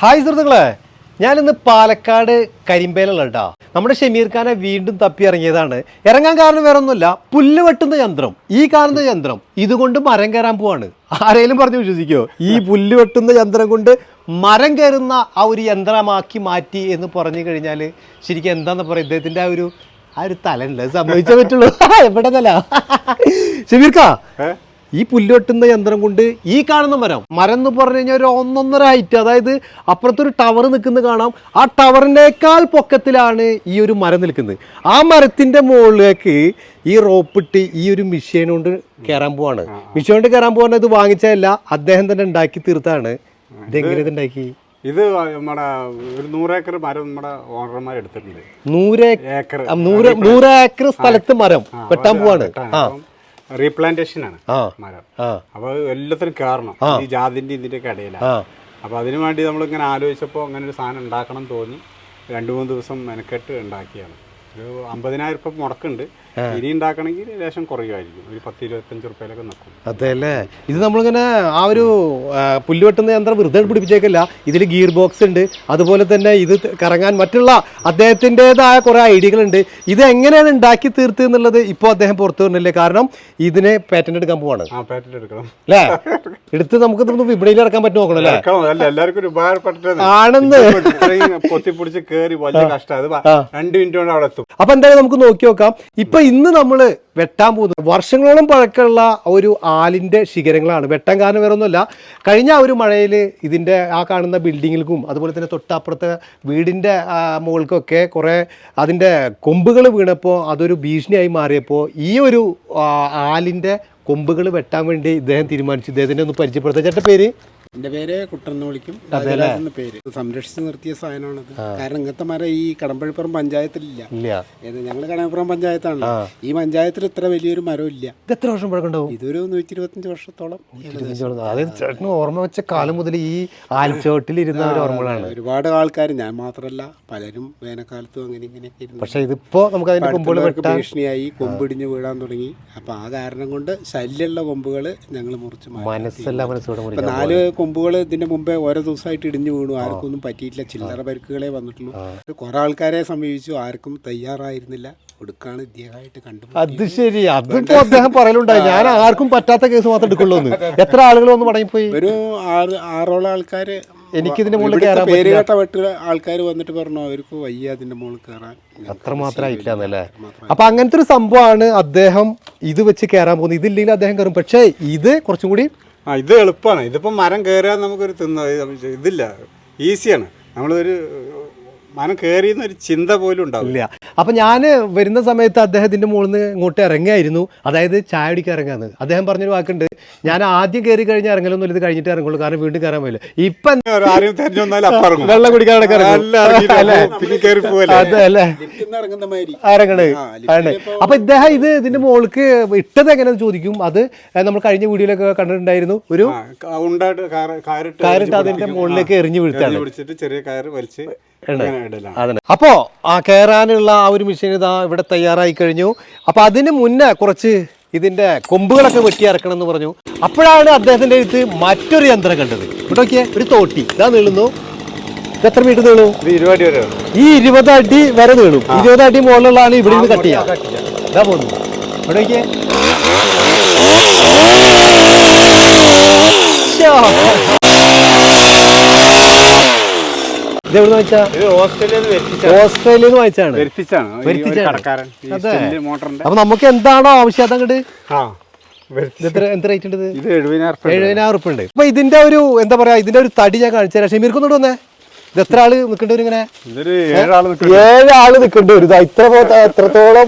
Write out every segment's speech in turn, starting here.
Hi സുഹൃത്തുക്കളെ. ഞാനിന്ന് പാലക്കാട് കരിമ്പേലുള്ള കേട്ടോ നമ്മുടെ ഷമീർ ഖാനെ വീണ്ടും തപ്പി ഇറങ്ങിയതാണ്. ഇറങ്ങാൻ കാരണം വേറെ ഒന്നുമില്ല പുല്ല് വെട്ടുന്ന യന്ത്രം ഈ കാണുന്ന യന്ത്രം ഇതുകൊണ്ട് മരം കയറാൻ പോവാണ്. ആരെങ്കിലും പറഞ്ഞു വിശ്വസിക്കോ? ഈ പുല്ല് വെട്ടുന്ന യന്ത്രം കൊണ്ട് മരം കയറുന്ന ആ ഒരു യന്ത്രമാക്കി മാറ്റി എന്ന് പറഞ്ഞു കഴിഞ്ഞാൽ ശരിക്കും എന്താന്ന് പറയുക ഇദ്ദേഹത്തിന്റെ ആ ഒരു ആ ഒരു അത് സംഭവിച്ചേ പറ്റുള്ളൂ. എവിടെ തല ഷമീർ ഖാ ഈ പുല്ല് വെട്ടുന്ന യന്ത്രം കൊണ്ട് ഈ കാണുന്ന മരം മരം എന്ന് പറഞ്ഞു കഴിഞ്ഞാൽ ഒരു ഒന്നൊന്നര ഹൈറ്റ് അതായത് അപ്പുറത്തൊരു ടവർ നിൽക്കുന്ന കാണാം. ആ ടവറിനേക്കാൾ പൊക്കത്തിലാണ് ഈ ഒരു മരം നിൽക്കുന്നത്. ആ മരത്തിന്റെ മുകളിലേക്ക് ഈ റോപ്പിട്ട് ഈ ഒരു മിഷീൻ കൊണ്ട് കയറാൻ പോവാണ്. മിഷീൻ കൊണ്ട് കയറാൻ പോകാൻ ഇത് വാങ്ങിച്ചതല്ല അദ്ദേഹം തന്നെ ഉണ്ടാക്കി തീർത്താണ്. ഇതെങ്ങനെ ഇത് ഉണ്ടാക്കി? ഇത് നമ്മുടെ ഒരു നൂറേക്കർ മരം നമ്മുടെ ഓണർമാർ എടുത്തിട്ടുണ്ട്. നൂറ് ഏക്കർ. നൂറ് ഏക്കർ സ്ഥലത്ത് മരം വെട്ടാൻ പോവാണ്. ആ. റീപ്ലാന്റേഷൻ ആണ് മരം. അപ്പൊ എല്ലാത്തിനും കാരണം. ഈ ജാതിന്റെ ഇതിന്റെ കടയിലാണ് അപ്പൊ അതിനു വേണ്ടി നമ്മൾ ഇങ്ങനെ ആലോചിച്ചപ്പോൾ അങ്ങനെ ഒരു സാധനം ഉണ്ടാക്കണം തോന്നി. രണ്ടു മൂന്ന് ദിവസം മെനക്കെട്ട് ഉണ്ടാക്കിയാണ്. ഒരു അമ്പതിനായിരം രൂപ മുടക്കുണ്ട്. ഇനി ഉണ്ടാക്കണമെങ്കിൽ ലേശം കുറയുമായിരിക്കും. ഒരു പത്ത് ഇരുപത്തഞ്ച് റുപ്യയിലൊക്കെ നിൽക്കും. അതെ അല്ലേ? ഇത് നമ്മളിങ്ങനെ ആ ഒരു പുല്ല് വെട്ടുന്ന യന്ത്രം വെറുതെ പിടിപ്പിച്ചേക്കല്ല. ഇതിൽ ഗിയർ ബോക്സ് ഉണ്ട്. അതുപോലെ തന്നെ ഇത് കറങ്ങാൻ മറ്റുള്ള അദ്ദേഹത്തിന്റെതായ കുറേ ഐഡിയകളുണ്ട്. ഇത് എങ്ങനെയാണ് ഉണ്ടാക്കി തീർത്ത് എന്നുള്ളത് ഇപ്പോൾ അദ്ദേഹം പുറത്തു വരുന്നില്ലേ കാരണം ഇതിനെ പാറ്റന്റ് എടുക്കാൻ പോവാണ്. ആ പാറ്റന്റ് എടുക്കണം. അല്ലേ? എടുത്ത് നമുക്ക് ഇതൊന്ന് വിപണിയിൽ ഇറക്കാൻ പറ്റും നോക്കണല്ലേ അല്ല? എല്ലാവർക്കും ഒരു ഉപകാരപ്പെട്ടത് ആണെന്ന്. പൊത്തിപ്പിടിച്ച് കയറി വലിയ കഷ്ടം. അത് രണ്ട് മിനിറ്റ് കൊണ്ട് അവിടെ എത്തും അപ്പൊ എന്തായാലും നമുക്ക് നോക്കി നോക്കാം. ഇപ്പൊ ഇന്ന് നമ്മൾ വെട്ടാൻ പോകുന്നത് വർഷങ്ങളോളം പഴക്കമുള്ള ഒരു ആലിന്റെ ശിഖരങ്ങളാണ്. വെട്ടാൻ കാരണം വേറെ ഒന്നുമല്ല കഴിഞ്ഞ ഒരു മഴയിൽ ഇതിന്റെ ആ കാണുന്ന ബിൽഡിങ്ങിൽക്കും അതുപോലെ തന്നെ തൊട്ടപ്പുറത്തെ വീടിന്റെ മുകൾക്കൊക്കെ കുറെ അതിന്റെ കൊമ്പുകൾ വീണപ്പോൾ അതൊരു ഭീഷണിയായി മാറിയപ്പോൾ ഈ ഒരു ആലിന്റെ കൊമ്പുകൾ വെട്ടാൻ വേണ്ടി ഇദ്ദേഹം തീരുമാനിച്ചു. ഇദ്ദേഹത്തിന്റെ ഒന്ന് പരിചയപ്പെടുത്താം. ചേട്ടന്റെ പേര്? എന്റെ പേര് കുട്ടനെന്ന് വിളിക്കും. രാജരാജൻ പേര്. സംരക്ഷിച്ച് നിർത്തിയ സാധനമാണത്. കാരണം ഇങ്ങനത്തെ മരം ഈ കടമ്പഴിപ്പുറം പഞ്ചായത്തിലില്ല. ഇല്ല. ഞങ്ങൾ കടമ്പുറം പഞ്ചായത്താണ് ഈ പഞ്ചായത്തിൽ ഇത്ര വലിയൊരു മരമില്ല. ഇത് എത്ര വർഷം പഴക്കമുണ്ടാവും ഇതൊരു നൂറ്റി ഇരുപത്തഞ്ച് വർഷത്തോളം ഏകദേശം. അതായത് ചേട്ടന് ഓർമ്മ വെച്ച കാലം മുതൽ ഈ ആൽച്ചോട്ടിൽ ഇരുന്ന ഒരു ഓർമ്മകളാണ്. ഒരുപാട് ആൾക്കാർ ഞാൻ മാത്രമല്ല പലരും വേനൽക്കാലത്തും അങ്ങനെ ഇങ്ങനെയൊക്കെ ഇരുന്നു. പക്ഷെ ഇതിപ്പോ നമുക്ക് അതിന്റെ കൊമ്പുകൾ ഭീഷണിയായി കൊമ്പിടിഞ്ഞ് വീഴാൻ തുടങ്ങി. അപ്പൊ ആ കാരണം കൊണ്ട് ശല്യമുള്ള കൊമ്പുകൾ ഞങ്ങൾ മുറിച്ച് മനസ്സല്ല മനസ്സോടെ നാല് കൊമ്പുകൾ ഇതിന്റെ മുമ്പേ ഓരോ ദിവസമായിട്ട് ഇടിഞ്ഞു വീണു. ആർക്കും ഒന്നും പറ്റിയിട്ടില്ല. ചില്ലറ പരിക്കുകളെ വന്നിട്ടുള്ളൂ. കുറെ ആൾക്കാരെ സമീപിച്ചു. ആർക്കും തയ്യാറായിരുന്നില്ല. ഒടുക്കാണ് ഇദ്ദേഹമായിട്ട് കണ്ടു അത് ശരി. അതിപ്പോ അദ്ദേഹം പറയലുണ്ടായി. ഞാൻ ആർക്കും പറ്റാത്ത കേസ് മാത്രം എടുക്കുള്ളൂ എത്ര ആളുകൾ വന്ന് മടങ്ങിപ്പോയി? ഒരു ആറ് ആറോളം ആൾക്കാര് എനിക്കിതിന്റെ മുകളിൽ കയറാൻ പേര് കേട്ട ആൾക്കാർ വന്നിട്ട് പറഞ്ഞു അവർക്ക് വയ്യ അതിന്റെ മുകളിൽ കയറാൻ അത്ര മാത്രമായിട്ടില്ലെന്നല്ലേ അപ്പൊ അങ്ങനത്തെ ഒരു സംഭവമാണ് അദ്ദേഹം ഇത് വെച്ച് കയറാൻ പോകുന്നത്. ഇതില്ലെങ്കിൽ അദ്ദേഹം കയറും പക്ഷേ ഇത് കുറച്ചും കൂടി ആ ഇത് എളുപ്പമാണ് ഇതിപ്പോൾ മരം കയറിയാൽ നമുക്കൊരു തിന്ന ഇതില്ല ഈസിയാണ് നമ്മളൊരു മരം കയറിയെന്ന് ഒരു ചിന്ത പോലും ഉണ്ടാവില്ല. അപ്പം ഞാൻ വരുന്ന സമയത്ത് അദ്ദേഹത്തിന്റെ മുകളിൽ നിന്ന് ഇങ്ങോട്ട് ഇറങ്ങിയായിരുന്നു അതായത് ചായ അടിക്കാൻ ഇറങ്ങാന്ന്. അദ്ദേഹം പറഞ്ഞൊരു വാക്കുണ്ട്. ഞാൻ ആദ്യം കയറി കഴിഞ്ഞാൽ ഇറങ്ങലൊന്നും ഇത് കഴിഞ്ഞിട്ട് ഇറങ്ങുള്ളൂ. കാരണം വീണ്ടും കയറാൻ പോയില്ല. ഇപ്പൊ വെള്ളം കുടിക്കാനൊക്കെ ഇറങ്ങും. അല്ല, ഇറങ്ങിയിട്ട് അല്ലേ? പിന്നെ പോവല്ലേ? അതെ അല്ലേ? ലിഫ്റ്റിൽ ഇറങ്ങുന്ന മാതിരി. ആരങ്ങണ് ആ, അപ്പൊ ഇദ്ദേഹം ഇത് ഇതിന്റെ മുകൾക്ക് ഇട്ടത് എങ്ങനെയാന്ന് ചോദിക്കും. അത് നമ്മൾ കഴിഞ്ഞ വീഡിയോയിലൊക്കെ കണ്ടിട്ടുണ്ടായിരുന്നു. ഒരു കാറിട്ട് അതിന്റെ. മുകളിലേക്ക് എറിഞ്ഞു വീഴ്ത്താണ് ചെറിയ കയറ് വലിച്ച് അതന്നെ അപ്പോ ആ കയറാനുള്ള ആ ഒരു മെഷീൻ ഇതാ ഇവിടെ തയ്യാറായി കഴിഞ്ഞു. അപ്പൊ അതിന് മുന്നേ കുറച്ച് ഇതിന്റെ കൊമ്പുകളൊക്കെ വെട്ടി ഇറക്കണം എന്ന് പറഞ്ഞു. അപ്പോഴാണ് അദ്ദേഹത്തിന്റെ അടുത്ത് മറ്റൊരു യന്ത്രം കണ്ടത്. ഇവിടെ നോക്കിയേ ഒരു തോട്ടി. ഇതാ നീളുന്നു. എത്ര മീറ്റർ നീളും? ഇരുപത് വരെ ഈ ഇരുപത് അടി വരെ നീളും. ഇരുപത് അടി മുകളിലുള്ളതാണ് ഇവിടെ നിന്ന് കട്ട് ചെയ്യാം ഇതാ പോകുന്നു. ഇവിടെ നോക്കിയേ. ഇത് എവിടെ ഇത് ഓസ്ട്രേലിയയിൽ നിന്ന് വാങ്ങിച്ചാണ് അപ്പൊ നമുക്ക് എന്താണോ ആവശ്യം അതങ്ങോട്ട് എന്ത് റേറ്റ് ഉണ്ട് എഴുപതിനായിരം ഉറുപ്പ ഉണ്ട്. അപ്പൊ ഇതിന്റെ ഒരു എന്താ പറയാ ഇതിന്റെ ഒരു തടി ഞാൻ കാണിച്ചു തരാം. ഷമീർക്കൊന്നും വന്നേ. ഇത് എത്ര ആൾ നിൽക്കേണ്ടി വരും ഇങ്ങനെ ഇതൊരു ഏഴാൾ നിൽക്കും ഏഴ് ആൾ നിൽക്കേണ്ടി വരും ഇതാ ഇത്ര എത്രത്തോളം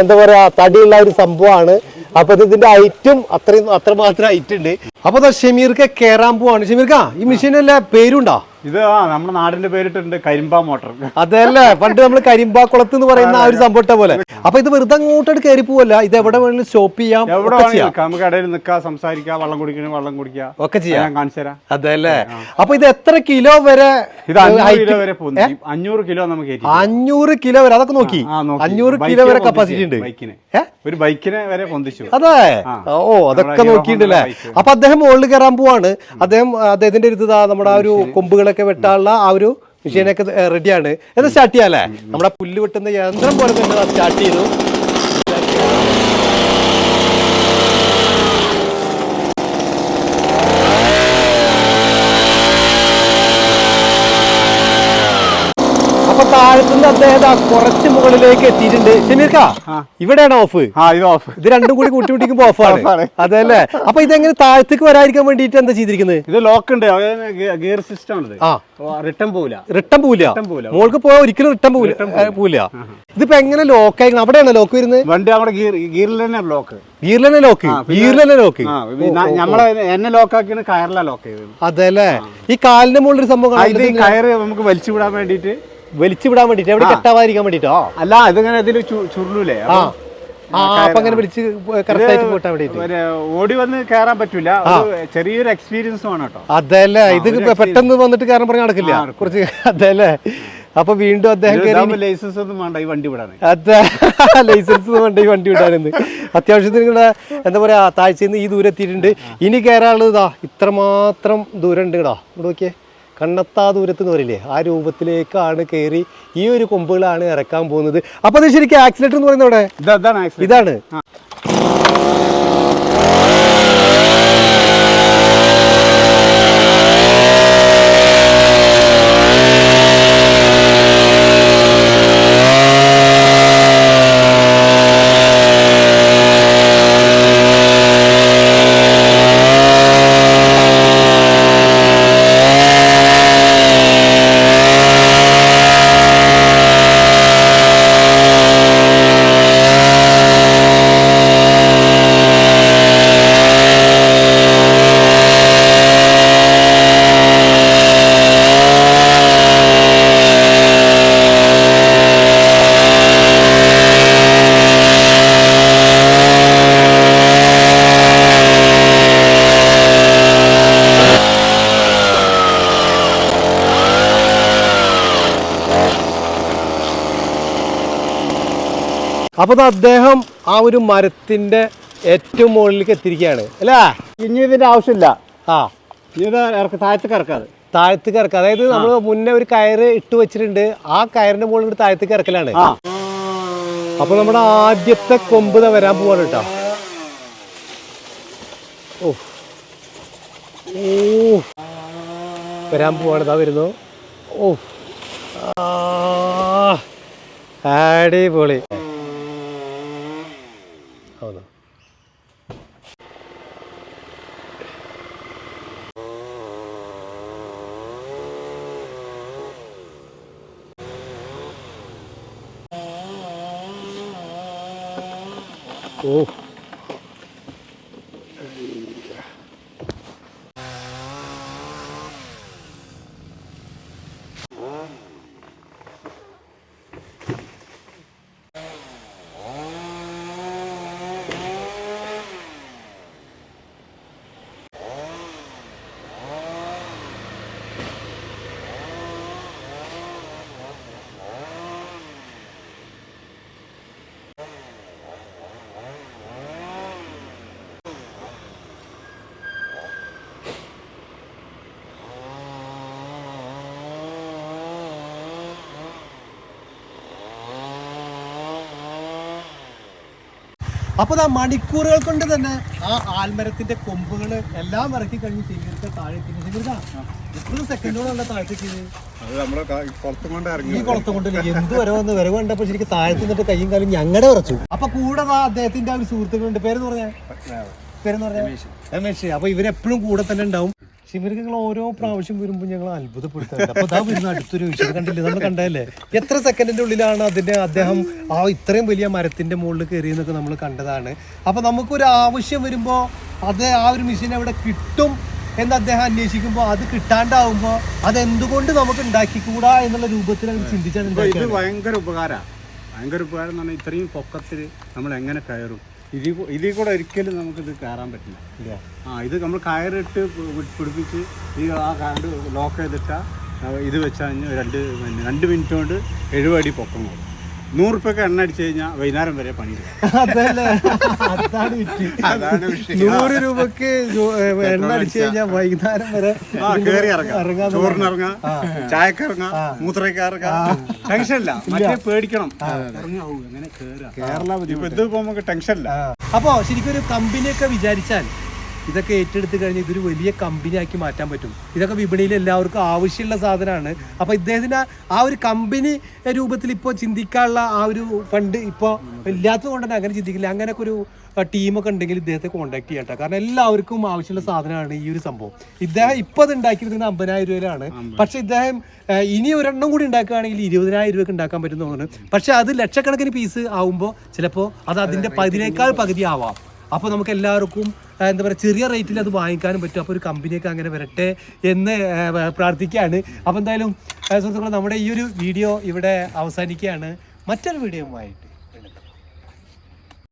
എന്താ പറയാ തടിയുള്ള ഒരു സംഭവമാണ്. അപ്പൊ ഇതിന്റെ ഹൈറ്റും അത്രയും അത്രമാത്രം ഹൈറ്റ് ഉണ്ട്. അപ്പൊ ഷമീർക്ക് കയറാൻ പോവാണ്. ഷമീർക്ക ഈ മെഷീനല്ല പേരുണ്ടോ? ഇത് ആ നമ്മുടെ നാടിന്റെ പേരിട്ടുണ്ട് കരിമ്പാ മോട്ടർ. അതല്ലേ പണ്ട് നമ്മൾ കരിമ്പാക്കുളത്ത് എന്ന് പറയുന്ന ആ ഒരു സംഭവത്തെ പോലെ. അപ്പൊ ഇത് വെറുതെ അങ്ങോട്ട് കയറി പോവല്ല. ഇത് എവിടെ വേണമെങ്കിലും സ്റ്റോപ്പ് ചെയ്യാം എവിടെ വേണമെങ്കിലും നമുക്ക് ഇടയിൽ നിൽക്കാം സംസാരിക്കാം വെള്ളം കുടിക്കണം വെള്ളം കുടിക്കാം. ഒക്കെ ചെയ്യാം. കാണിച്ചു തരാം. അതല്ലേ. അപ്പൊ ഇത് എത്ര കിലോ വരെ ഇത് അഞ്ഞൂറ് കിലോ വരെ പോകുന്നു അഞ്ഞൂറ് കിലോ നമുക്ക് അഞ്ഞൂറ് കിലോ വരെ അതൊക്കെ നോക്കി. അഞ്ഞൂറ് കിലോ വരെ കപ്പാസിറ്റി ഉണ്ട്. ബൈക്കിനെ. ഒരു ബൈക്കിനെ വരെ പൊന്തിച്ചു അതെ. ഓ അതൊക്കെ നോക്കിയിട്ടില്ലേ നോക്കിയിട്ടുണ്ടല്ലേ. അപ്പൊ അദ്ദേഹം മുകളിൽ കയറാൻ പോവാണ്. അദ്ദേഹം അദ്ദേഹത്തിന്റെ ഒരു നമ്മുടെ ആ ഒരു കൊമ്പുകളൊക്കെ പുല്ലൊക്കെ വെട്ടാനുള്ള ആ ഒരു മെഷീനൊക്കെ റെഡിയാണ് എന്താ സ്റ്റാർട്ട് ചെയ്യാല്ലേ നമ്മുടെ പുല്ല് വെട്ടുന്ന യന്ത്രം പോലെ തന്നെ സ്റ്റാർട്ട് ചെയ്തു. അപ്പൊ താഴത്തുനിന്ന് അദ്ദേഹം കുറച്ച് മുകളിലേക്ക് എത്തിയിട്ടുണ്ട്. ഷമീർക്ക ഇവിടെയാണ് ഓഫ് ഓഫ് ഇത് രണ്ടും കൂടി കൂട്ടിമുട്ടിക്കുമ്പോ ഓഫാണ് അതെ അല്ലേ അപ്പൊ ഇതെങ്ങനെ താഴത്തേക്ക് വരാതിരിക്കാൻ വേണ്ടിയിട്ട് എന്താ ചെയ്തിരിക്കുന്നത്? ഇത് ലോക്ക് ഉണ്ട്. ഗിയർ സിസ്റ്റം ആണ് റിട്ടേൺ പോവില്ല. റിട്ടൺ പോവില്ല. മോൾക്ക് പോയാൽ ഒരിക്കലും റിട്ടൺ പോവില്ല. പോവില്ല. ഇതിപ്പോ എങ്ങനെ ലോക്ക് ആയിരുന്നു അവിടെയാണ് ലോക്ക് വരുന്നത്? വണ്ടി അവിടെ ഗിയറിൽ തന്നെ ലോക്ക് ഗിയറിൽ തന്നെ ലോക്ക് ഗിയറിൽ തന്നെ ലോക്ക് നമ്മളെ എന്നെ ലോക്ക് ആക്കിയാണ് കയറില ലോക്ക് ചെയ്തത്. അതല്ലേ? ഈ കാലിന്റെ മുകളിൽ ഒരു സംഭവം കയറ് നമുക്ക് വലിച്ചു വിടാൻ വേണ്ടിയിട്ട് വലിച്ചു വിടാൻ വേണ്ടിട്ട് എവിടെ കെട്ടാവാതിരിക്കാൻ വേണ്ടിട്ടോ? അല്ല ഇതിങ്ങനെ ഇതിൽ ചുരുളൂലേ. ആ. അപ്പൊ അങ്ങനെ വിളിച്ച് കറക്റ്റ് ആയിട്ട് പോട്ടാൻ വേണ്ടിട്ട്. ഓടി വന്ന് കയറാൻ പറ്റൂല. ചെറിയൊരു എക്സ്പീരിയൻസ് ആണ് കേട്ടോ. അതല്ലേ ഇത് പെട്ടെന്ന് വന്നിട്ട് കാരണം പറഞ്ഞ് നടക്കില്ല. കുറച്ച് അതല്ലേ. അപ്പൊ വീണ്ടും അദ്ദേഹം ലൈസൻസ് ഒന്നും വേണ്ട ഈ വണ്ടി വിടാൻ അതെ ലൈസൻസ് വേണ്ട ഈ വണ്ടി വിടാനെന്ന്. അത്യാവശ്യത്തിന് നിങ്ങളുടെ എന്താ പറയാ താഴ്ചയിൽ നിന്ന് ഈ ദൂരം എത്തിയിട്ടുണ്ട് ഇനി കയറാനുള്ളത് ഇതാ ഇത്രമാത്രം ദൂരം ഉണ്ട് കേടാ ഇവിടെ നോക്കിയേ. കണ്ണെത്താ ദൂരത്ത് എന്ന് പറയില്ലേ? ആ രൂപത്തിലേക്കാണ് കയറി ഈ ഒരു കൊമ്പുകളാണ് ഇറക്കാൻ പോകുന്നത്. അപ്പൊ അത് ശരിക്കും ആക്സിലേറ്റർ എന്ന് പറയുന്നത് ഇവിടെ ഇതാണ് ഇതാണ്. അപ്പൊ ദാ അദ്ദേഹം ആ ഒരു മരത്തിന്റെ ഏറ്റവും മുകളിലേക്ക് എത്തിയിരിക്കുകയാണ് അല്ലേ? ഇനി ഇതിന്റെ ആവശ്യമില്ല. ആ. ഇത് ഇറക്ക താഴത്തേക്ക് ഇറക്കാതെ താഴത്തേക്ക് ഇറക്കുക അതായത് നമ്മൾ മുന്നേ ഒരു കയറ് ഇട്ട് വെച്ചിട്ടുണ്ട്. ആ കയറിന്റെ മുകളിൽ താഴത്തേക്ക് ഇറക്കലാണ്. ആ. അപ്പൊ നമ്മുടെ ആദ്യത്തെ കൊമ്പ് വരാൻ പോവാണ് കേട്ടോ. ഓ. ഓ. വരാൻ പോവാണ് ഇതാ വരുന്നു. ഓ. ആടി അടിപൊളി. അപ്പൊ ആ മണിക്കൂറുകൾ കൊണ്ട് തന്നെ ആ ആൽമരത്തിന്റെ കൊമ്പുകൾ എല്ലാം ഇറക്കി കഴിഞ്ഞ് ശരീരത്തെ താഴെത്തിന് എത്ര സെക്കൻഡോളല്ല താഴത്തേക്ക് കൊണ്ട് ഈ കുളത്ത് കൊണ്ടില്ല എന്ത് വരെ വന്ന് വരവ് കണ്ടപ്പോ ശരിക്കും താഴത്ത് നിന്നിട്ട് കയ്യും കാലും ഞങ്ങളുടെ ഉറച്ചു അപ്പൊ കൂടെ ആ അദ്ദേഹത്തിന്റെ ആ ഒരു സുഹൃത്തുക്കളുണ്ട്. പേര് പറഞ്ഞാ? പേരെന്ന് പറഞ്ഞാ? രമേശ്. അപ്പൊ ഇവരെപ്പോഴും കൂടെ തന്നെ ഉണ്ടാവും. ഇവർക്ക് ഞങ്ങൾ ഓരോ പ്രാവശ്യം വരുമ്പോൾ ഞങ്ങൾ അത്ഭുതപ്പെടുത്തുന്നുണ്ട് അപ്പൊ ഇതാ വരുന്ന അടുത്തൊരു വിഷയം കണ്ടില്ലേ? നമ്മൾ കണ്ടതല്ലേ? എത്ര സെക്കൻഡിന്റെ ഉള്ളിലാണ് അതിന്റെ അദ്ദേഹം ആ ഇത്രയും വലിയ മരത്തിന്റെ മുകളിൽ കയറി എന്നൊക്കെ നമ്മൾ കണ്ടതാണ്. അപ്പൊ നമുക്കൊരു ആവശ്യം വരുമ്പോ അത് ആ ഒരു മെഷീൻ അവിടെ കിട്ടും എന്ന് അദ്ദേഹം അന്വേഷിക്കുമ്പോൾ അത് കിട്ടാണ്ടാവുമ്പോൾ അത് എന്തുകൊണ്ട് നമുക്ക് ഉണ്ടാക്കിക്കൂടാ എന്നുള്ള രൂപത്തിൽ അവർ ചിന്തിച്ചാൽ ഭയങ്കര ഉപകാരമാണ് ഭയങ്കര ഉപകാരം എന്ന് പറഞ്ഞാൽ ഇത്രയും പൊക്കത്തിൽ നമ്മൾ എങ്ങനെ കയറും? ഇതിൽ ഇതിൽ കൂടെ ഒരിക്കലും നമുക്കിത് കയറാൻ പറ്റില്ല ഇല്ല. ആ ഇത് നമ്മൾ കയറിട്ട് പിടിപ്പിച്ച് ഈ ആ കറണ്ട് ലോക്ക് ചെയ്തിട്ടാൽ ഇത് വെച്ചാൽ രണ്ട് രണ്ട് മിനിറ്റ് കൊണ്ട് എഴുപടി പൊക്കം കൂടും നൂറ് റുപ്യൊക്കെ എണ്ണ അടിച്ചു കഴിഞ്ഞാൽ വൈകുന്നേരം വരെ പണി അതാണ് വിഷയം. നൂറ് രൂപക്ക് ജോ- എണ്ണ അടിച്ചു കഴിഞ്ഞാൽ വൈകുന്നേരം വരെ ആ കയറി ഇറങ്ങാം. ഇറങ്ങാൻ ചോറിന് ഇറങ്ങാം. ചായക്ക് ഇറങ്ങാം. മൂത്രയ്ക്ക് ഇറങ്ങാം. ടെൻഷൻ ഇല്ല. മറ്റേ പേടിക്കണം. ഇറങ്ങാവൂ എങ്ങനെ കേറാ ഇപ്പൊ ഇത് പോകുമ്പോ നമുക്ക് ടെൻഷൻ ഇല്ല. അപ്പോ ശരിക്കും ഒരു കമ്പനിയൊക്കെ വിചാരിച്ചാൽ ഇതൊക്കെ ഏറ്റെടുത്ത് കഴിഞ്ഞ് ഇതൊരു വലിയ കമ്പനി ആക്കി മാറ്റാൻ പറ്റും. ഇതൊക്കെ വിപണിയിൽ എല്ലാവർക്കും ആവശ്യമുള്ള സാധനമാണ്. അപ്പോൾ ഇദ്ദേഹത്തിന് ആ- ഒരു കമ്പനി രൂപത്തിൽ ഇപ്പോൾ ചിന്തിക്കാനുള്ള ആ ഒരു ഫണ്ട് ഇപ്പോൾ ഇല്ലാത്തത് കൊണ്ട് തന്നെ അങ്ങനെ ചിന്തിക്കില്ല. അങ്ങനെയൊക്കെ ഒരു ടീമൊക്കെ ഉണ്ടെങ്കിൽ ഇദ്ദേഹത്തെ കോൺടാക്ട് ചെയ്യട്ടെ കാരണം എല്ലാവർക്കും ആവശ്യമുള്ള സാധനമാണ് ഈ ഒരു സംഭവം. ഇദ്ദേഹം ഇപ്പൊ അത് ഉണ്ടാക്കിയിരുന്നത് അമ്പതിനായിരം രൂപയിലാണ്. പക്ഷെ ഇദ്ദേഹം ഇനി ഒരെണ്ണം കൂടി ഉണ്ടാക്കുകയാണെങ്കിൽ ഇരുപതിനായിരം രൂപയ്ക്ക് ഉണ്ടാക്കാൻ പറ്റുന്ന തോന്നുന്നു. പക്ഷെ അത് ലക്ഷക്കണക്കിന് പീസ് ആവുമ്പോൾ ചിലപ്പോൾ അത് അതിന്റെ പതിനേക്കാൾ പകുതി ആവാം അപ്പോൾ നമുക്ക് എല്ലാവർക്കും എന്താ പറയുക ചെറിയ റേറ്റിൽ അത് വാങ്ങിക്കാനും പറ്റും. അപ്പോൾ ഒരു കമ്പനിയൊക്കെ അങ്ങനെ വരട്ടെ എന്ന് പ്രാർത്ഥിക്കുകയാണ്. അപ്പോൾ എന്തായാലും സുഹൃത്തുക്കളെ നമ്മുടെ ഈ ഒരു വീഡിയോ ഇവിടെ അവസാനിക്കുകയാണ്. മറ്റൊരു വീഡിയോയുമായിട്ട്